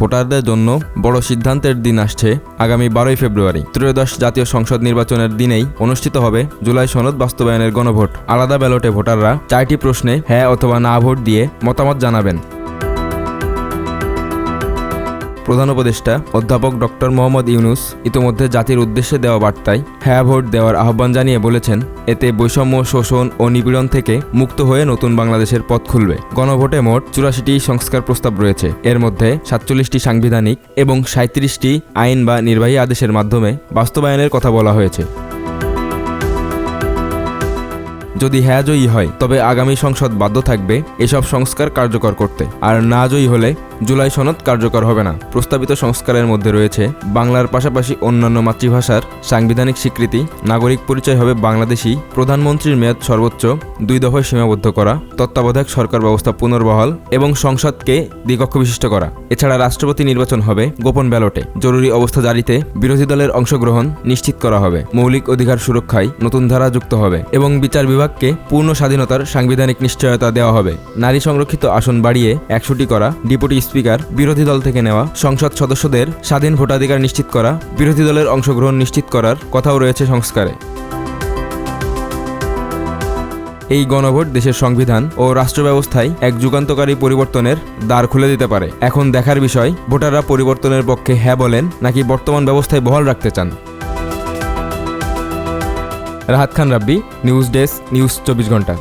ভোটারদের জন্য বড় সিদ্ধান্তের দিন আসছে আগামী বারোই ফেব্রুয়ারি। ত্রয়োদশ জাতীয় সংসদ নির্বাচনের দিনেই অনুষ্ঠিত হবে জুলাই সনদ বাস্তবায়নের গণভোট। আলাদা ব্যালটে ভোটাররা চারটি প্রশ্নে হ্যাঁ অথবা না ভোট দিয়ে মতামত জানাবেন। প্রধান উপদেষ্টা অধ্যাপক ডক্টর মোহাম্মদ ইউনুস ইতোমধ্যে জাতির উদ্দেশ্যে দেওয়া বার্তায় হ্যাঁ ভোট দেওয়ার আহ্বান জানিয়ে বলেছেন, এতে বৈষম্য, শোষণ ও নিপীড়ন থেকে মুক্ত হয়ে নতুন বাংলাদেশের পথ খুলবে। গণভোটে মোট চুরাশিটি সংস্কার প্রস্তাব রয়েছে। এর মধ্যে সাতচল্লিশটি সাংবিধানিক এবং সাঁত্রিশটি আইন বা নির্বাহী আদেশের মাধ্যমে বাস্তবায়নের কথা বলা হয়েছে। যদি হ্যাঁ জয়ী হয়, তবে আগামী সংসদ বাধ্য থাকবে এসব সংস্কার কার্যকর করতে। আর না জয়ী হলে জুলাই সনদ কার্যকর হবে না। প্রস্তাবিত সংস্কারের মধ্যে রয়েছে বাংলার পাশাপাশি অন্যান্য মাতৃভাষার সাংবিধানিক স্বীকৃতি, নাগরিক পরিচয় হবে বাংলাদেশি, প্রধানমন্ত্রীর মেয়াদ সর্বোচ্চ দুই দফায় সীমাবদ্ধ করা, তত্ত্বাবধায়ক সরকার ব্যবস্থা পুনর্বহাল এবং সংসদকে দ্বিকক্ষ বিশিষ্ট করা। এছাড়া রাষ্ট্রপতি নির্বাচন হবে গোপন ব্যালটে। জরুরি অবস্থা জারিতে বিরোধী দলের অংশগ্রহণ নিশ্চিত করা হবে। মৌলিক অধিকার সুরক্ষায় নতুন ধারা যুক্ত হবে এবং বিচার বিভাগকে পূর্ণ স্বাধীনতার সাংবিধানিক নিশ্চয়তা দেওয়া হবে। নারী সংরক্ষিত আসন বাড়িয়ে একশোটি করা, ডিপুটি স্পিকার বিরোধী দল থেকে নেওয়া সংসদ সদস্যদের স্বাধীন ভোটাধিকার নিশ্চিত করা, বিরোধী দলের অংশগ্রহণ নিশ্চিত করার কথাও রয়েছে সংস্কারে। এই গণভোট দেশের সংবিধান ও রাষ্ট্র ব্যবস্থায় এক যুগান্তকারী পরিবর্তনের দ্বার খুলে দিতে পারে। এখন দেখার বিষয়, ভোটাররা পরিবর্তনের পক্ষে হ্যাঁ বলেন নাকি বর্তমান ব্যবস্থায় বহাল রাখতে চান? Rahat Khan Rabbi, news desk, news চব্বিশ ঘণ্টা।